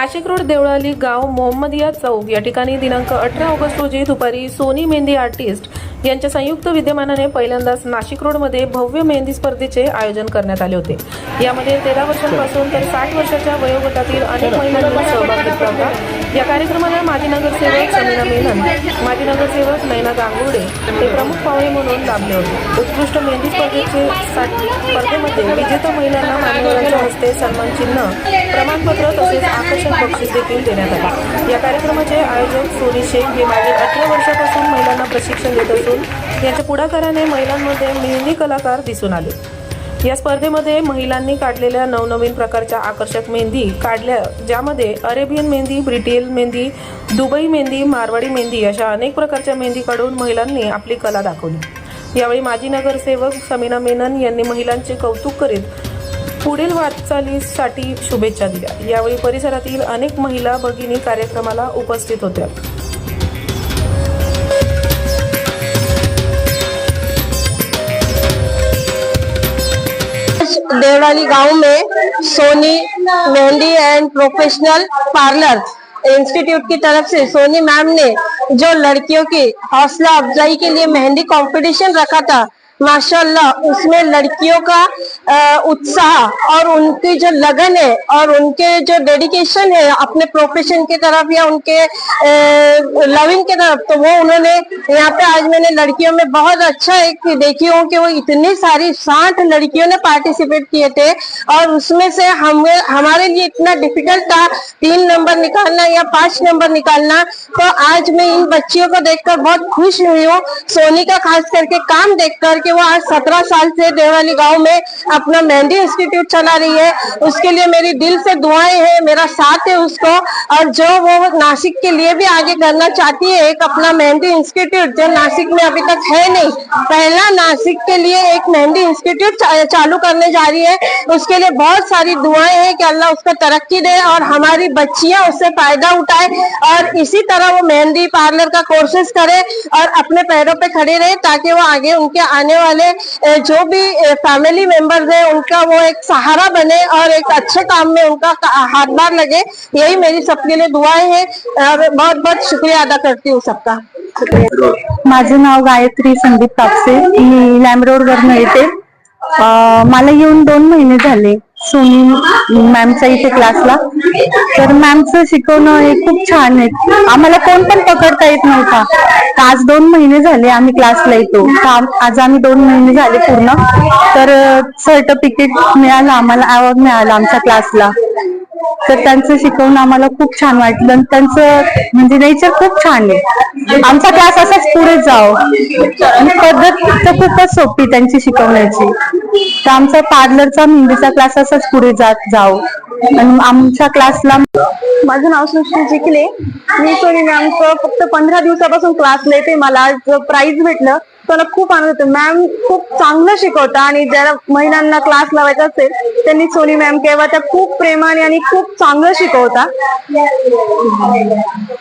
Nashik road Deolali गाव मोहम्मदिया चौक. या ठिकाणी दिनांक अठरा ऑगस्ट रोजी दुपारी सोनी मेहंदी आर्टिस्ट यांच्या संयुक्त विद्यमानाने पहिल्यांदाच नाशिक रोडमध्ये भव्य मेहंदी स्पर्धेचे आयोजन करण्यात आले होते. यामध्ये तेरा वर्षांपासून तर साठ वर्षाच्या वयोगटातील अनेक महिलांनी सहभाग घेतला होता. या कार्यक्रमाला माजी नगरसेवक समीना मेनन माजी नगरसेवक नैना गांगुर्डे हे प्रमुख पाहुणे म्हणून लाभले होते. उत्कृष्ट मेहंदी स्पर्धेचे स्पर्धेमध्ये विजेता महिलांना मान्यवरांच्या हस्ते सन्मान चिन्ह प्रमाणपत्र तसेच आकर्षक बक्षीस देखील देण्यात आले. या कार्यक्रमाचे आयोजक सोनी शेख हे मागील अठरा वर्षापासून महिलांना प्रशिक्षण देत असून याच्या पुढाकाराने महिलांमध्ये मेहंदी कलाकार दिसून आले. या स्पर्धेमध्ये महिलांनी काढलेल्या नवनवीन प्रकारच्या आकर्षक मेहंदी काढल्या ज्यामध्ये अरेबियन मेहंदी ब्रिटियल मेहंदी दुबई मेहंदी मारवाडी मेहंदी अशा अनेक प्रकारच्या मेहंदी काढून महिलांनी आपली कला दाखवली. यावेळी माजी नगरसेवक समीना मेनन यांनी महिलांचे कौतुक करीत पुढील वाटचालीसाठी शुभेच्छा दिल्या. यावेळी परिसरातील अनेक महिला भगिनी कार्यक्रमाला उपस्थित होत्या. देवराली गाँव में Soni Mehndi and professional parlour institute की तरफ़ से सोनी मैम ने जो लड़कियों की हौसला अफजाई के लिए मेहंदी कंपटीशन रखा था माशाल्लाह, उसमें लड़कियों का उत्साह और उनकी जो लगन है और उनके जो डेडिकेशन है, अपने प्रोफेशन की तरफ़ या उनके लविंग की तरफ़ तो वो उन्होंने, यहाँ पे आज मैंने लड़कियों में बहुत अच्छा एक देखी हूँ कि वो इतनी सारी साठ लड़कियों ने पार्टिसिपेट किए थे और उसमें से हमें हमारे लिए इतना डिफ़िकल्ट था, तीन नंबर निकालना या पाँच नंबर निकालना तो आज मैं इन बच्चियों को देखकर बहुत खुश हुई हूँ। सोनी का खास करके काम देख देखकर कि वो आज सत्रह साल से देवाली गाँव में अपना मेहंदी इंस्टीट्यूट चला रही है। उसके लिए मेरी दिल से दुआएँ हैं, मेरा साथ है उसको। और जो वो नासिक के लिए भी आगे करना चाहती है, एक अपना मेहंदी इंस्टीट्यूट जो नासिक में अभी तक है नहीं, पहला नासिक के लिए एक मेहंदी इंस्टीट्यूट चालू करने जा रही है। उसके लिए बहुत सारी दुआएँ हैं कि अल्लाह उसको तरक्की दे और हमारी बच्चियाँ उससे फ़ायदा उठाए और इसी तरह वो मेहंदी पार्लर का कोर्सेज करे और अपने पैरों पे खड़े रहे ताकि वो आगे उनके आने वाले जो भी फैमिली मेंबर्स हैं, उनका वो एक सहारा बने और एक अच्छे काम में उनका हाथ बार लगे। यही मेरी सबके लिए दुआएँ हैं और बहुत बहुत शुक्रिया अदा करती हूँ सबका। माझं नाव गायत्री संदीप कापसे. मी लैमरोड वर येते मला येऊन दोन महिने झाले. सोनी मॅमच्या इथे क्लासला. तर मॅमचं शिकवणं हे खूप छान आहे. आम्हाला कोण पण पकडता येत नव्हता. आज दोन महिने झाले आम्ही क्लासला येतो. आज आम्ही दोन महिने झाले पूर्ण. तर सर्टिफिकेट मिळालं आम्हाला अवॉर्ड मिळाला आमच्या क्लासला. तर त्यांचं शिकवणं आम्हाला खूप छान वाटलं. आणि त्यांचं म्हणजे नेचर खूप छान आहे. आमचा क्लास असाच पुढे जाव. आणि पद्धत तर खूपच सोपी त्यांची शिकवण्याची. तर आमचा पार्लरचा मेहंदीचा क्लास असाच पुढे जात जाओ आणि आमच्या क्लासला माझं नाव सृष्टी चिखले मी सोनी मॅमचं फक्त पंधरा दिवसापासून क्लास येते. मला आज प्राइज भेटलं. मला खूप आनंद होतो. मॅम खूप चांगलं शिकवता आणि ज्याला महिलांना क्लास लावायचा असेल त्यांनी सोनी मॅम केव्हा त्या खूप प्रेमाने आणि खूप चांगलं शिकवता.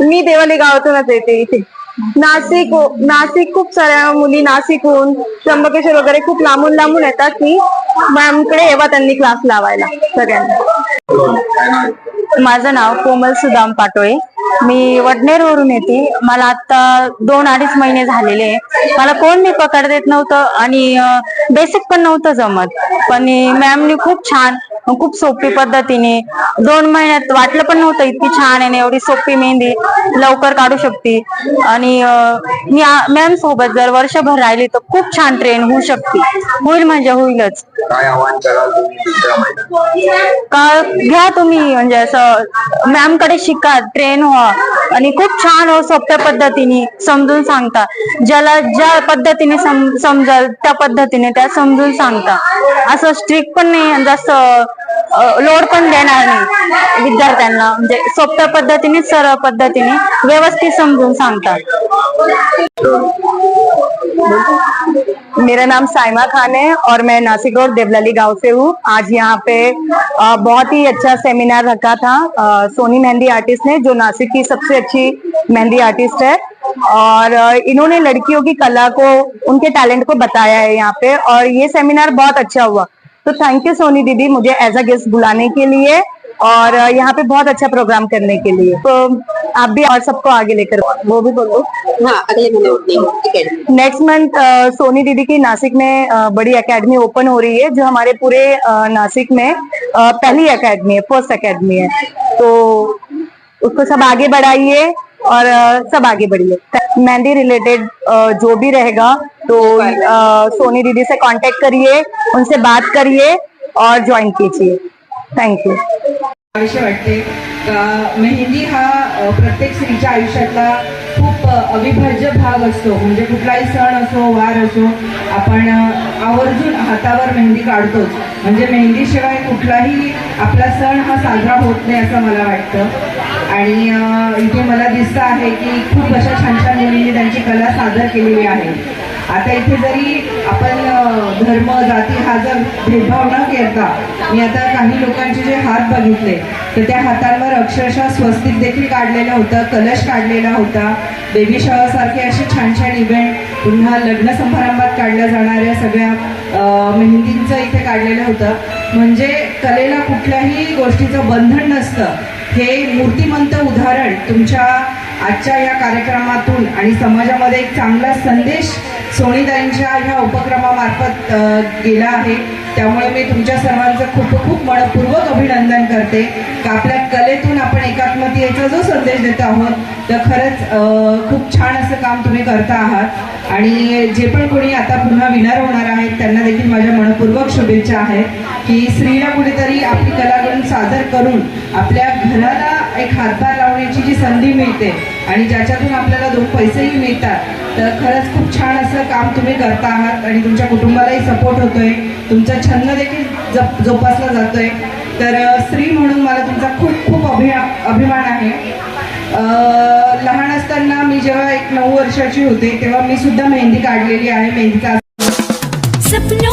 मी देवाली गावातूनच येते इथे. नाशिक हो, नाशिक खूप साऱ्या मुली नाशिकहून त्र्यंबकेश्वर वगैरे खूप लांबून लांबून येतात की मॅमकडे येवा त्यांनी क्लास लावायला सगळ्यांना. माझं नाव कोमल सुदाम पाटोळे. मी वडनेरवरून येते. मला आता दोन अडीच महिने झालेले आहे. मला कोण मी पकड देत नव्हतं आणि बेसिक पण नव्हतं जमत. पण मॅमनी खूप छान खूप सोपी पद्धतीने. दोन महिन्यात वाटलं पण नव्हतं इतकी छान आहे एवढी सोपी मेहंदी लवकर काढू शकते. आणि मी मॅम सोबत जर वर्षभर राहिली तर खूप छान ट्रेन होऊ शकते. होईल म्हणजे होईलच. का घ्या तुम्ही म्हणजे असं मॅमकडे शिका ट्रेन व्हा. आणि खूप छान हो सोप्या पद्धतीने समजून सांगता. ज्याला ज्या पद्धतीने सम- समजल त्या पद्धतीने त्या समजून सांगता. असं स्ट्रिक्ट पण नाही जास्त लोड पण देणार नाही. विद्यार्थ्यांना. म्हणजे सोप्या पद्धतीने, सरळ पद्धतीने, व्यवस्थित समजून सांगतात. मेरा नाम साइमा खान है और मैं नासिक रोड देवलाली गाँव से हूँ। आज यहाँ पे बहुत ही अच्छा सेमिनार रखा था सोनी मेहंदी आर्टिस्ट ने, जो नासिक की सबसे अच्छी मेहंदी आर्टिस्ट है। और इन्होंने लड़कियों की कला को, उनके टैलेंट को बताया है यहाँ पे। और ये सेमिनार बहुत अच्छा हुआ। तो थैंक यू सोनी दीदी मुझे एज अ गेस्ट बुलाने के लिए और यहाँ पे बहुत अच्छा प्रोग्राम करने के लिए। तो आप भी और सबको आगे लेकर वो भी बोलो। हाँ अगले महीने नेक्स्ट मंथ सोनी दीदी की नासिक में बड़ी एकेडमी ओपन हो रही है जो हमारे पूरे नासिक में पहली एकेडमी है फ़र्स्ट एकेडमी है। तो उसको सब आगे बढ़ाइए। और सब आगे बढ़िए। मेहंदी रिलेटेड जो भी रहेगा तो सोनी दीदी से कांटेक्ट करिए उनसे बात करिए और ज्वाइन कीजिए। थैंक यू असे वाटते का मेहंदी हा प्रत्येक स्त्रीच्या आयुष्यातला खूप अविभाज्य भाग असतो. म्हणजे कुठलाही सण असो वार असो आपण आवर्जून हातावर मेहंदी काढतोच. म्हणजे मेहंदीशिवाय कुठलाही आपला सण हा साजरा होत नाही असं मला वाटतं. आणि इथे मला दिसतं आहे की खूप अशा छान छान मुलींनी त्यांची कला सादर केलेली आहे. आता इथे जरी आपण धर्म जाती हा जर भेदभाव न करता मी आता काही लोकांचे जे हात बघितले तर त्या हातांवर अक्षरशः स्वस्तिक देखील काढलेलं होतं कलश काढलेला होता. बेबी शॉवर असे छान छान इव्हेंट पुन्हा लग्न समारंभात काढल्या जाणाऱ्या सगळ्या मेहंदींचं इथे काढलेलं होतं. म्हणजे कलेला कुठल्याही गोष्टीचं बंधन नसतं. हे मूर्तिमंत उदाहरण तुमच्या आजच्या या कार्यक्रमातून आणि समाजामध्ये एक चांगला संदेश सोनीताईंच्या ह्या उपक्रमामार्फत गेला आहे. त्यामुळे मी तुमच्या सर्वांचं खूप खूप मनपूर्वक अभिनंदन करते. का आपल्या कलेतून आपण एकात्मतेचा जो संदेश देत आहोत तर खरंच खूप छान असं काम तुम्ही करता आहात. आणि जे पण कोणी आता पुन्हा विनर होणार आहेत त्यांना देखील माझ्या मनपूर्वक शुभेच्छा आहेत की स्त्रीला कुठेतरी आपली कला सादर करून आपल्या घराला एक हातभार लावण्याची जी संधी मिळते आणि ज्याच्यातून आपल्याला दोन पैसेही मिळतात तर खरंच खूप छान असं काम तुम्ही करता आहात आणि तुमच्या कुटुंबालाही सपोर्ट होतोय. तुमचा छंद देखील जप जोपासला जातोय. तर स्त्री म्हणून मला तुमचा खूप खूप अभिमा अभिमान आहे. लहान असताना मी जेव्हा एक नऊ वर्षाची होते तेव्हा मी सुद्धा मेहंदी काढलेली आहे मेहंदीचा सपनों